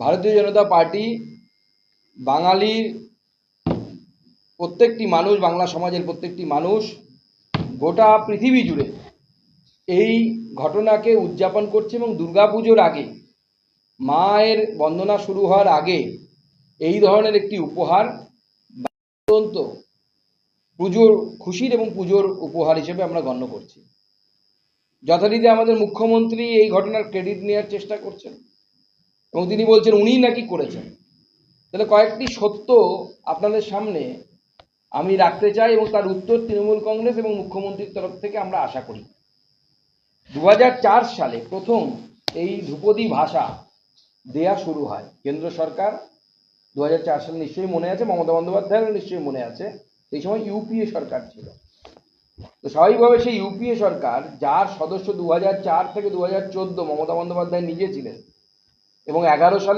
ভারতীয় জনতা পার্টি, বাঙালির প্রত্যেকটি মানুষ, বাংলা সমাজের প্রত্যেকটি মানুষ গোটা পৃথিবী জুড়ে এই ঘটনাকে উদযাপন করছে এবং দুর্গাপুজোর আগে, মায়ের বন্দনা শুরু হওয়ার আগে এই ধরনের একটি উপহার অত্যন্ত পুজোর খুশির এবং পুজোর উপহার হিসেবে আমরা গণ্য করছি। যথারীতি আমাদের মুখ্যমন্ত্রী এই ঘটনার ক্রেডিট নেওয়ার চেষ্টা করছেন। এবং তিনি বলছেন উনি নাকি করেছেন? তাহলে কয়েকটি সত্য আপনাদের সামনে আমি রাখতে চাই এবং তার উত্তর তৃণমূল কংগ্রেস এবং মুখ্যমন্ত্রীর তরফ থেকে আমরা আশা করি। দু সালে প্রথম এই ধ্রুপদী ভাষা দেয়া শুরু হয় কেন্দ্র সরকার। দু হাজার চার সালে নিশ্চয়ই মনে আছে, মমতা বন্দ্যোপাধ্যায়েরও নিশ্চয়ই মনে আছে, সেই সময় ইউপিএ সরকার ছিল। তো স্বাভাবিকভাবে সেই ইউপিএ সরকার, যার সদস্য দু হাজার চার থেকে দু হাজার চোদ্দ মমতা বন্দ্যোপাধ্যায় নিজে ছিলেন এবং এগারো সালে